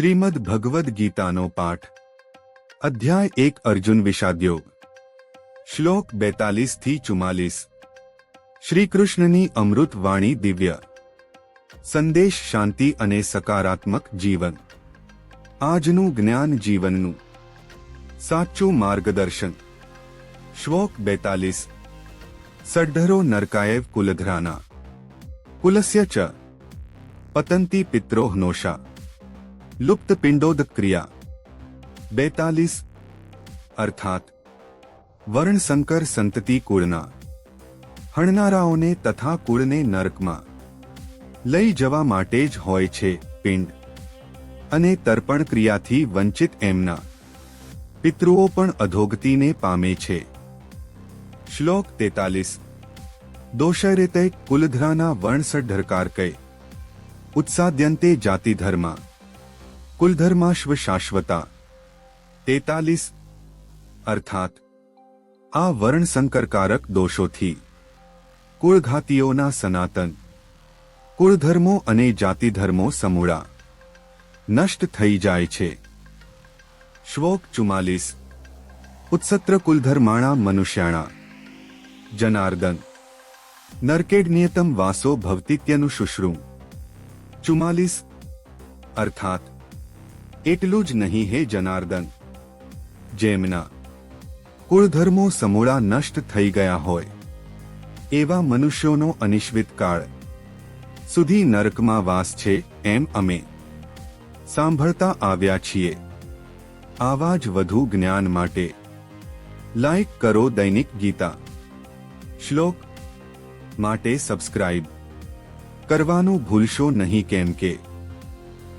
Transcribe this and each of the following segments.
શ્રીમદ ભગવદ્ ગીતાનો પાઠ. અધ્યાય એક અર્જુન વિષાદયોગ. શ્લોક બેતાલીસથી ચુમ્માલીસ શ્રીકૃષ્ણની અમૃત વાણી દિવ્ય. સંદેશ શાંતિ અને સકારાત્મક જીવન. આજનું જ્ઞાન જીવનનું. સાચું માર્ગદર્શન. શ્લોક બેતાલીસ. સડ્ઢરો નરકાયવ કુલધરાના કુલસ્ય ચ. પતંતી પિત્રોહનોષા લુપ્ત પિંડોદ ક્રિયા. બેતાલીસ. અર્થાત, વર્ણશંકર સંતતિ કુળના. હણનારાઓને તથા કુળને નરકમાં. લઈ જવા માટે જ હોય છે પિંડ. અને તર્પણ ક્રિયાથી વંચિત એમના. પિતૃઓ પણ અધોગતિને પામે છે. શ્લોક તેતાલીસ. દોષરેતે કુલધરાના વર્ણસઢરકાર કહે. ઉત્સાદ્યંતે જાતિધર્મા. કુલધર્માશ્વ શાશ્વતા. તેતાલીસ, અર્થાત, આ વર્ણસંકરકારક દોષોથી. કુળઘાતીઓના સનાતન. કુળધર્મો અને જાતિધર્મો સમૂળા. નષ્ટ થઈ જાય છે. શ્લોક ચુમાલીસ ઉત્સત્ર કુલધર્માણા મનુષ્યાણા. જનાર્દન નરકેડ નિયતમ વાસો ભવતિત્યનું શુશ્રુ ચુમાલીસ અર્થાત એટલું જ નહીં હે જનાર્દન. જેમના કુળધર્મો સમૂળા નષ્ટ થઈ ગયા હોય, એવા મનુષ્યોનો અનિશ્વિત કાળ સુધી નરકમાં વાસ છે એમ અમે સાંભળતા આવ્યા છીએ. આવા જ વધુ જ્ઞાન માટે લાઈક કરો દૈનિક ગીતા. શ્લોક માટે સબસ્ક્રાઇબ કરવાનું ભૂલશો નહીં કેમ કે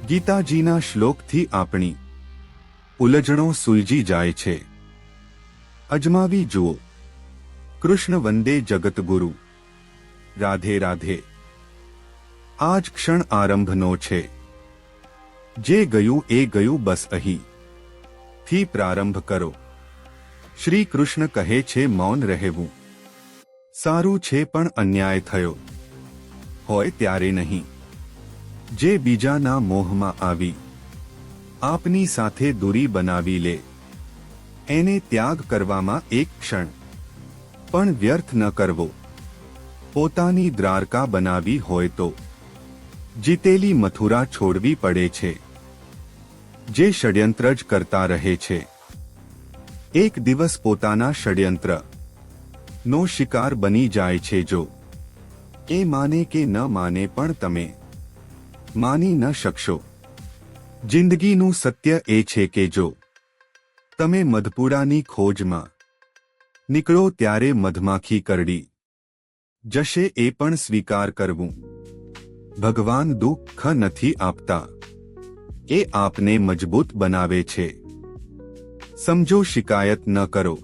ગીતાજીના શ્લોકથી આપણી ઉલજણો સુલજી જાય છે. અજમાવી જુઓ. કૃષ્ણ વંદે જગતગુરુ. રાધે રાધે. આજ ક્ષણ આરંભનો છે. જે ગયું એ ગયું બસ અહીં. થી પ્રારંભ કરો. શ્રી કૃષ્ણ કહે છે મૌન રહેવું. સારું છે પણ અન્યાય થયો. હોય ત્યારે નહીં. જે બીજાના મોહમાં આવી, આપની સાથે દૂરી બનાવી લે. એને ત્યાગ કરવામાં એક ક્ષણ, પણ વ્યર્થ ન કરવો. પોતાની દ્વારકા બનાવી હોય તો, જીતેલી મથુરા છોડવી પડે છે. જે ષડયંત્ર જ કરતા રહે છે. એક દિવસ પોતાના ષડયંત્ર, નો શિકાર બની જાય છે જો. એ માને કે ન માને પણ તમે માની ન શકશો. જિંદગીનું સત્ય એ છે કે જો તમે મધપુડાની ખોજમાં નીકળો ત્યારે મધમાખી કરડી. જશે એ પણ સ્વીકાર કરવું. ભગવાન દુઃખ નથી આપતા. એ આપને મજબૂત બનાવે છે. સમજો શિકાયત ન કરો.